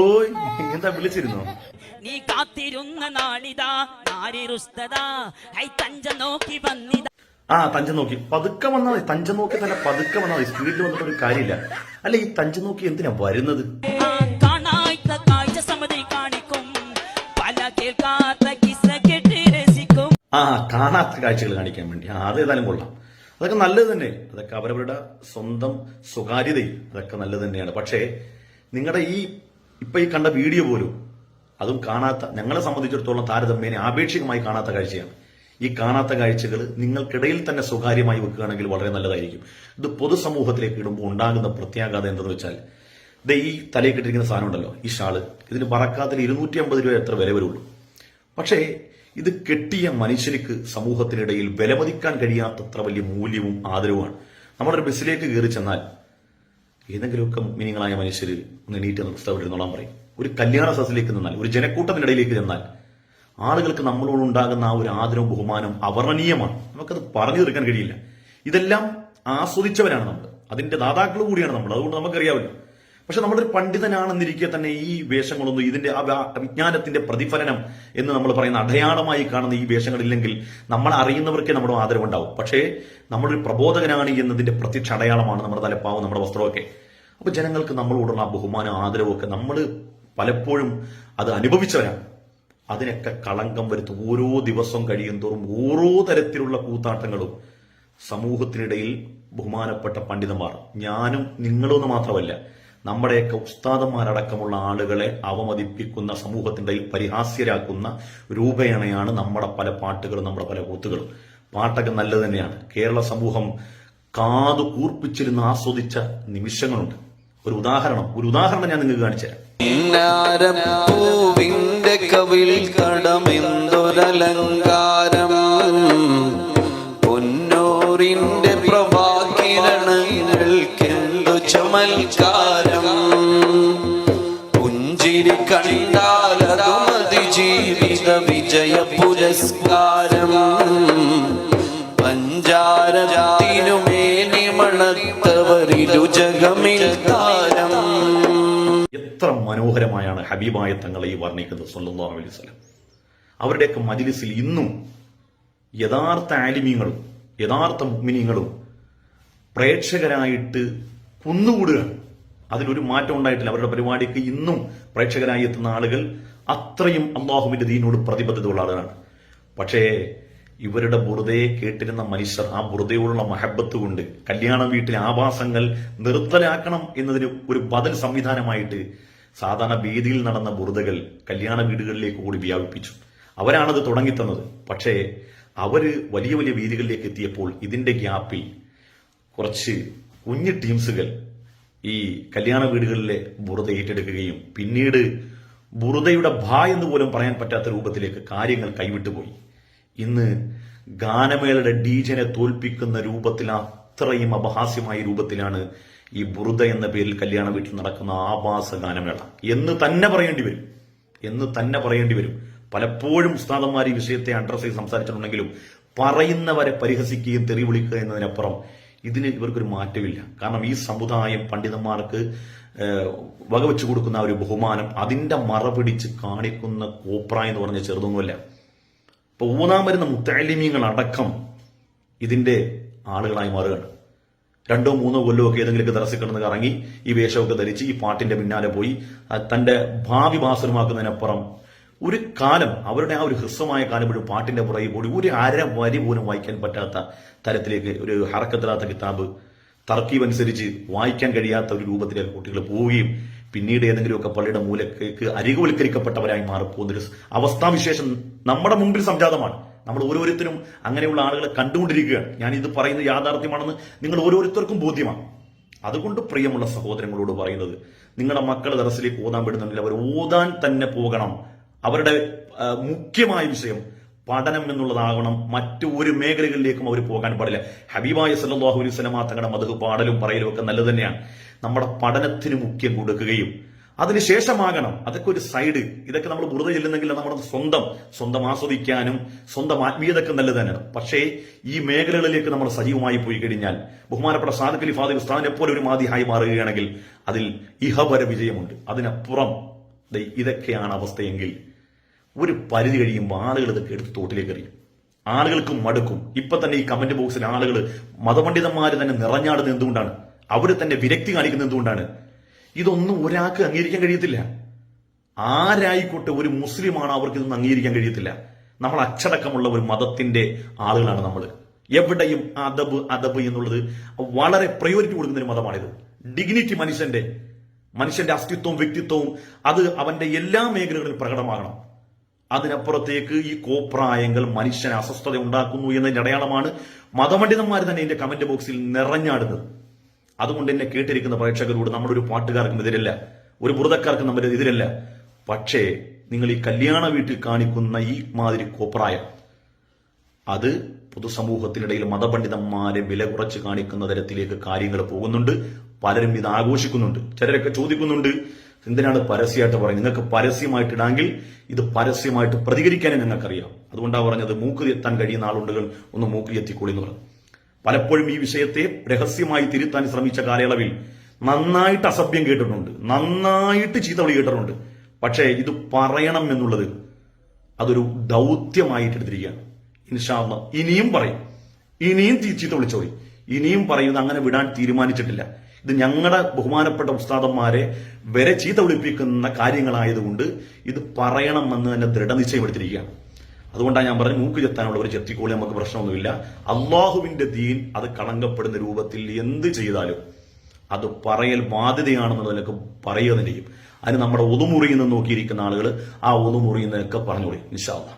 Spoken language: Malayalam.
ഓയ് എന്താ വിളിച്ചിരുന്നോ? നീ കാത്തിരുന്ന നാളിതാ നാരി റുസ്തദാ ഐ തഞ്ച നോക്കി വന്നിതാ. ആ തഞ്ച നോക്കി. പതുക്കെ വന്നാൽ മതി തഞ്ചം നോക്കി തന്നെ പതുക്കെ വന്നാൽ മതി. സ്പീഡിൽ വന്നിട്ട് ഒരു കാര്യമില്ല. അല്ല ഈ തഞ്ച നോക്കി എന്തിനാ വരുന്നത്? ആ കാണാത്ത കാഴ്ചകൾ കാണിക്കാൻ വേണ്ടി. ആ അത് ഏതായാലും കൊള്ളാം. അതൊക്കെ നല്ലത് തന്നെ അതൊക്കെ അവരവരുടെ സ്വന്തം സ്വകാര്യതയും അതൊക്കെ നല്ലത് തന്നെയാണ്. പക്ഷേ നിങ്ങളുടെ ഈ ഇപ്പൊ ഈ കണ്ട വീഡിയോ പോലും അതും കാണാത്ത ഞങ്ങളെ സംബന്ധിച്ചിടത്തോളം താരതമ്യേന ആപേക്ഷികമായി കാണാത്ത കാഴ്ചയാണ്. ഈ കാണാത്ത കാഴ്ചകൾ നിങ്ങൾക്കിടയിൽ തന്നെ സ്വകാര്യമായി വെക്കുകയാണെങ്കിൽ വളരെ നല്ലതായിരിക്കും. ഇത് പൊതുസമൂഹത്തിലേക്ക് ഇടുമ്പോൾ ഉണ്ടാകുന്ന പ്രത്യാഘാതം എന്തെന്ന് വെച്ചാൽ ദേ ഈ തലയിൽ കിട്ടിയിരിക്കുന്ന സാധനം ഉണ്ടല്ലോ ഈ ഷാൾ. ഇതിന് പറക്കാത്തിൽ ഇരുന്നൂറ്റി അമ്പത് രൂപ എത്ര വില വരുള്ളൂ പക്ഷേ ഇത് കെട്ടിയ മനുഷ്യർക്ക് സമൂഹത്തിനിടയിൽ വിലമതിക്കാൻ കഴിയാത്തത്ര വലിയ മൂല്യവും ആദരവുമാണ്. നമ്മളൊരു ബസ്സിലേക്ക് കയറി ചെന്നാൽ ഏതെങ്കിലുമൊക്കെ മീനിങ്ങളായ മനുഷ്യർ ഒന്ന് എണീറ്റ് നിർത്തവിടെ ഇരുന്നോളാൻ പറയും. ഒരു കല്യാണ സദസ്സിലേക്ക് നിന്നാൽ ഒരു ജനക്കൂട്ടത്തിനിടയിലേക്ക് ചെന്നാൽ ആളുകൾക്ക് നമ്മളോട് ഉണ്ടാകുന്ന ആ ഒരു ആദരവും ബഹുമാനവും അവർണനീയമാണ് നമുക്കത് പറഞ്ഞു തീർക്കാൻ കഴിയില്ല. ഇതെല്ലാം ആസ്വദിച്ചവരാണ് നമ്മൾ. അതിന്റെ ദാതാക്കൾ കൂടിയാണ് നമ്മൾ. അതുകൊണ്ട് നമുക്കറിയാമല്ലോ. പക്ഷെ നമ്മളൊരു പണ്ഡിതനാണെന്നിരിക്കെ തന്നെ ഈ വേഷങ്ങളൊന്നും ഇതിന്റെ വിജ്ഞാനത്തിന്റെ പ്രതിഫലനം എന്ന് നമ്മൾ പറയുന്ന അടയാളമായി കാണുന്ന ഈ വേഷങ്ങളില്ലെങ്കിൽ നമ്മൾ അറിയുന്നവർക്ക് നമ്മുടെ ആദരവുണ്ടാവും. പക്ഷേ നമ്മളൊരു പ്രബോധകനാണ് എന്നതിന്റെ പ്രത്യക്ഷ അടയാളമാണ് നമ്മുടെ തലപ്പാവ് നമ്മുടെ വസ്ത്രമൊക്കെ അപ്പൊ ജനങ്ങൾക്ക് നമ്മളോടുള്ള ആ ബഹുമാനം ആദരവൊക്കെ നമ്മൾ പലപ്പോഴും അത് അനുഭവിച്ചവരാണ്. അതിനൊക്കെ കളങ്കം വരുത്തും. ഓരോ ദിവസം കഴിയും തോറും ഓരോ തരത്തിലുള്ള കൂത്താട്ടങ്ങളും സമൂഹത്തിനിടയിൽ ബഹുമാനപ്പെട്ട പണ്ഡിതന്മാർ ഞാനും നിങ്ങളൊന്നും മാത്രമല്ല നമ്മുടെയൊക്കെ ഉസ്താദന്മാരടക്കമുള്ള ആളുകളെ അവമതിപ്പിക്കുന്ന സമൂഹത്തിന്റെ പരിഹാസ്യരാക്കുന്ന രൂപേണയാണ് നമ്മുടെ പല പാട്ടുകളും നമ്മുടെ പല കൂത്തുകളും. പാട്ടൊക്കെ നല്ലത് തന്നെയാണ്. കേരള സമൂഹം കാതു കൂർപ്പിച്ചിരുന്ന് ആസ്വദിച്ച നിമിഷങ്ങളുണ്ട്. ഒരു ഉദാഹരണം ഒരു ഉദാഹരണം ഞാൻ നിങ്ങൾക്ക് കാണിച്ചു തരാം. കവിൽ കടമെന്തൊരലങ്കാരം? പുരസ്കാരം. പഞ്ചാരത്തിനുമേനി മണത്തവരിലു ജഗമിൽ താരം. എത്ര മനോഹരമായാണ് ഹബീബായ തങ്ങളെ ഈ വർണിക്കുന്നത് സല്ലല്ലാഹു അലൈഹി വസല്ലം. അവരുടെയൊക്കെ മജിലിസിൽ ഇന്നും യഥാർത്ഥ ആലിമ്യങ്ങളും യഥാർത്ഥ മുഗ്മിനിയങ്ങളും പ്രേക്ഷകരായിട്ട് കുന്നുകൂടുകയാണ്. അതിലൊരു മാറ്റം ഉണ്ടായിട്ടില്ല. അവരുടെ പരിപാടിക്ക് ഇന്നും പ്രേക്ഷകരായി എത്തുന്ന ആളുകൾ അത്രയും അള്ളാഹുവിന്റെ ദീനോട് പ്രതിബദ്ധതയുള്ള ആളുകളാണ്. പക്ഷേ ഇവരുടെ ബുറുദയെ കേട്ടിരുന്ന മനുഷ്യർ ആ ബുറുദയോടുള്ള മഹബത്ത് കൊണ്ട് കല്യാണ വീട്ടിലെ ആവാസങ്ങൾ നിർത്തലാക്കണം എന്നതിന് ഒരു ബദൽ സംവിധാനമായിട്ട് സാധാരണ വേദിയിൽ നടന്ന ബുറുദകൾ കല്യാണ വീടുകളിലേക്ക് കൂടി വ്യാപിപ്പിച്ചു. അവരാണത് തുടങ്ങിത്തന്നത്. പക്ഷേ അവർ വലിയ വലിയ വേദികളിലേക്ക് എത്തിയപ്പോൾ ഇതിന്റെ ഗ്യാപ്പിൽ കുറച്ച് കുഞ്ഞു ടീംസുകൾ ഈ കല്യാണ വീടുകളിലെ ബുറുദ ഏറ്റെടുക്കുകയും പിന്നീട് ബുറുദയുടെ ഭ എന്ന് പോലും പറയാൻ പറ്റാത്ത രൂപത്തിലേക്ക് കാര്യങ്ങൾ കൈവിട്ടുപോയി. ഇന്ന് ഗാനമേളയുടെ ഡീജനെ തോൽപ്പിക്കുന്ന രൂപത്തിൽ അത്രയും അപഹാസ്യമായ രൂപത്തിലാണ് ഈ ബുറുദ എന്ന പേരിൽ കല്യാണ വീട്ടിൽ നടക്കുന്ന ആഭാസ ഗാനമേള. എന്ന് തന്നെ പറയേണ്ടി വരും. എന്ന് തന്നെ പറയേണ്ടി വരും. പലപ്പോഴും ഉസ്താദന്മാർ ഈ വിഷയത്തെ അഡ്രസ് ചെയ്ത് സംസാരിച്ചിട്ടുണ്ടെങ്കിലും പറയുന്നവരെ പരിഹസിക്കുകയും തെറി വിളിക്കുക എന്നതിനപ്പുറം ഇതിന് ഇവർക്കൊരു മാറ്റമില്ല. കാരണം ഈ സമുദായം പണ്ഡിതന്മാർക്ക് വകവെച്ചു കൊടുക്കുന്ന ഒരു ബഹുമാനം അതിന്റെ മറ പിടിച്ച് കാണിക്കുന്ന കോപ്ര എന്ന് പറഞ്ഞ ചെറുതൊന്നുമല്ല. ഇപ്പൊ ഊന്നാൻ വരുന്ന മുത്താലിമീങ്ങൾ അടക്കം ഇതിന്റെ ആളുകളായി മാറുകയാണ്. രണ്ടോ മൂന്നോ കൊല്ലോ ഒക്കെ ഏതെങ്കിലുമൊക്കെ ദറസിൽ കിടന്ന് കറങ്ങി ഈ വേഷമൊക്കെ ധരിച്ച് ഈ പാട്ടിന്റെ പിന്നാലെ പോയി തന്റെ ഭാവി ഭാസുരമാക്കുന്നതിനപ്പുറം ഒരു കാലം അവരുടെ ആ ഒരു ഹ്രസ്വമായ കാലം ഒരു പാട്ടിന്റെ പുറകെ കൂടി ഒരു അര വരി പോലും വായിക്കാൻ പറ്റാത്ത തരത്തിലേക്ക് ഒരു ഹറക്കത്തിലാത്ത കിതാബ് തർക്കീബ് അനുസരിച്ച് വായിക്കാൻ കഴിയാത്ത ഒരു രൂപത്തിലേക്ക് കുട്ടികൾ പോവുകയും പിന്നീട് ഏതെങ്കിലുമൊക്കെ പള്ളിയുടെ മൂലക്കേക്ക് അരികുവൽക്കരിക്കപ്പെട്ടവരായി മാറിപ്പോകുന്നൊരു അവസ്ഥാവിശേഷം നമ്മുടെ മുമ്പിൽ സംജാതമാണ്. നമ്മൾ ഓരോരുത്തരും അങ്ങനെയുള്ള ആളുകളെ കണ്ടുകൊണ്ടിരിക്കുകയാണ്. ഞാൻ ഇത് പറയുന്നത് യാഥാർത്ഥ്യമാണെന്ന് നിങ്ങൾ ഓരോരുത്തർക്കും ബോധ്യമാണ്. അതുകൊണ്ട് പ്രിയമുള്ള സഹോദരങ്ങളോട് പറയുന്നത് നിങ്ങളുടെ മക്കൾ ദറസിലേക്ക് ഓതാൻ വിടുന്നുണ്ടെങ്കിൽ അവർ ഓതാൻ തന്നെ പോകണം. അവരുടെ മുഖ്യമായ വിഷയം പഠനം എന്നുള്ളതാകണം. മറ്റു ഒരു മേഖലകളിലേക്കും അവർ പോകാൻ പാടില്ല. ഹബീബായ സല്ലാഹു അലൈഹി വസല്ലമ തങ്ങളുടെ മധു പാടലും പറയലും ഒക്കെ നല്ലത് തന്നെയാണ്. നമ്മുടെ പഠനത്തിന് മുഖ്യം കൊടുക്കുകയും അതിനുശേഷമാകണം. അതൊക്കെ ഒരു സൈഡ്. ഇതൊക്കെ നമ്മൾ വെറുതെ ചെല്ലുന്നെങ്കിൽ നമ്മുടെ സ്വന്തം സ്വന്തം ആസ്വദിക്കാനും സ്വന്തം ആത്മീയതൊക്കെ നല്ലത് തന്നെയാണ്. പക്ഷേ ഈ മേഖലകളിലേക്ക് നമ്മൾ സജീവമായി പോയി കഴിഞ്ഞാൽ ബഹുമാനപ്പെട്ട സാദ് അലി ഫാദി ഉസ്താദിനെ പോലെ ഒരു മാതിഹായി മാറുകയാണെങ്കിൽ അതിൽ ഇഹപര വിജയമുണ്ട്. അതിനപ്പുറം ഇതൊക്കെയാണ് അവസ്ഥയെങ്കിൽ ഒരു പരിധി കഴിയുമ്പോൾ ആളുകൾ ഇതൊക്കെ എടുത്ത് തോട്ടിലേക്ക് എറിയും. ആളുകൾക്ക് മടുക്കും. ഇപ്പൊ തന്നെ ഈ കമന്റ് ബോക്സിൽ ആളുകൾ മതപണ്ഡിതന്മാര് തന്നെ നിറഞ്ഞാടുന്നത് എന്തുകൊണ്ടാണ്? അവർ തന്നെ വിരക്തി കാണിക്കുന്നത് എന്തുകൊണ്ടാണ്? ഇതൊന്നും ഒരാൾക്ക് അംഗീകരിക്കാൻ കഴിയത്തില്ല. ആരായിക്കോട്ടെ ഒരു മുസ്ലിമാണ് അവർക്ക് ഇതൊന്നും അംഗീകരിക്കാൻ കഴിയത്തില്ല. നമ്മൾ അച്ചടക്കമുള്ള ഒരു മതത്തിന്റെ ആളുകളാണ് നമ്മൾ എവിടെയും അദബ് അദബ് എന്നുള്ളത് വളരെ പ്രയോറിറ്റി കൊടുക്കുന്ന ഒരു മതമാണിത്. ഡിഗ്നിറ്റി മനുഷ്യന്റെ മനുഷ്യന്റെ അസ്തിത്വവും വ്യക്തിത്വവും അത് അവന്റെ എല്ലാ മേഖലകളിലും പ്രകടമാകണം. അതിനപ്പുറത്തേക്ക് ഈ കോപ്രായങ്ങൾ മനുഷ്യന് അസ്വസ്ഥത ഉണ്ടാക്കുന്നു എന്നതിന്റെ അടയാളമാണ് മതപണ്ഡിതന്മാർ തന്നെ എന്റെ കമന്റ് ബോക്സിൽ നിറഞ്ഞാടുന്നത്. അതുകൊണ്ട് എന്നെ കേട്ടിരിക്കുന്ന പ്രേക്ഷകരോട് നമ്മളൊരു പാട്ടുകാർക്കും എതിരല്ല ഒരു മൃതക്കാർക്കും നമ്മുടെ എതിരല്ല. പക്ഷേ നിങ്ങൾ ഈ കല്യാണ വീട്ടിൽ കാണിക്കുന്ന ഈ മാതിരി കോപ്രായം അത് പൊതുസമൂഹത്തിനിടയിൽ മതപണ്ഡിതന്മാരെ വില കുറച്ച് കാണിക്കുന്ന തരത്തിലേക്ക് കാര്യങ്ങൾ പോകുന്നുണ്ട്. പലരും ഇത് ആഘോഷിക്കുന്നുണ്ട്. ചിലരൊക്കെ ചോദിക്കുന്നുണ്ട് എന്തിനാണ് പരസ്യമായിട്ട് പറയുന്നത്? നിങ്ങൾക്ക് പരസ്യമായിട്ട് ഇടാമെങ്കിൽ ഇത് പരസ്യമായിട്ട് പ്രതികരിക്കാനേ നിങ്ങൾക്കറിയാം അതുകൊണ്ടാണ് പറഞ്ഞത് മൂക്ക് എത്താൻ കഴിയുന്ന ആളുണ്ടുകൾ ഒന്ന് മൂക്ക് എത്തിക്കോളി എന്ന് പറഞ്ഞു. പലപ്പോഴും ഈ വിഷയത്തെ രഹസ്യമായി തിരുത്താൻ ശ്രമിച്ച കാലയളവിൽ നന്നായിട്ട് അസഭ്യം കേട്ടിട്ടുണ്ട്. നന്നായിട്ട് ചീത്തവിളി കേട്ടിട്ടുണ്ട്. പക്ഷേ ഇത് പറയണം എന്നുള്ളത് അതൊരു ദൗത്യമായിട്ട് എടുത്തിരിക്കുകയാണ്. ഇൻഷാല്ല ഇനിയും പറയും. ഇനിയും ചീത്ത വിളിച്ചോളി. ഇനിയും പറയുന്നത് അങ്ങനെ വിടാൻ തീരുമാനിച്ചിട്ടില്ല. ഇത് ഞങ്ങളുടെ ബഹുമാനപ്പെട്ട ഉസ്താദന്മാരെ വരെ ചീത്ത വിളിപ്പിക്കുന്ന കാര്യങ്ങളായതുകൊണ്ട് ഇത് പറയണമെന്ന് തന്നെ ദൃഢനിശ്ചയമെടുത്തിരിക്കുകയാണ് അതുകൊണ്ടാണ് ഞാൻ പറഞ്ഞു മൂക്ക് ചെത്താനുള്ള ഒരു ചെത്തിക്കോളി നമുക്ക് പ്രശ്നമൊന്നുമില്ല. അള്ളാഹുവിന്റെ ദീൻ അത് കളങ്കപ്പെടുന്ന രൂപത്തിൽ എന്ത് ചെയ്താലും അത് പറയൽ ബാധ്യതയാണെന്നുള്ളതിനൊക്കെ പറയുക തന്നെ ചെയ്യും. അതിന് നമ്മുടെ ഒതുമുറിയിൽ നിന്ന് നോക്കിയിരിക്കുന്ന ആളുകൾ ആ ഒതുമുറിയിൽ നിന്നൊക്കെ പറഞ്ഞോളി നിശാല്ല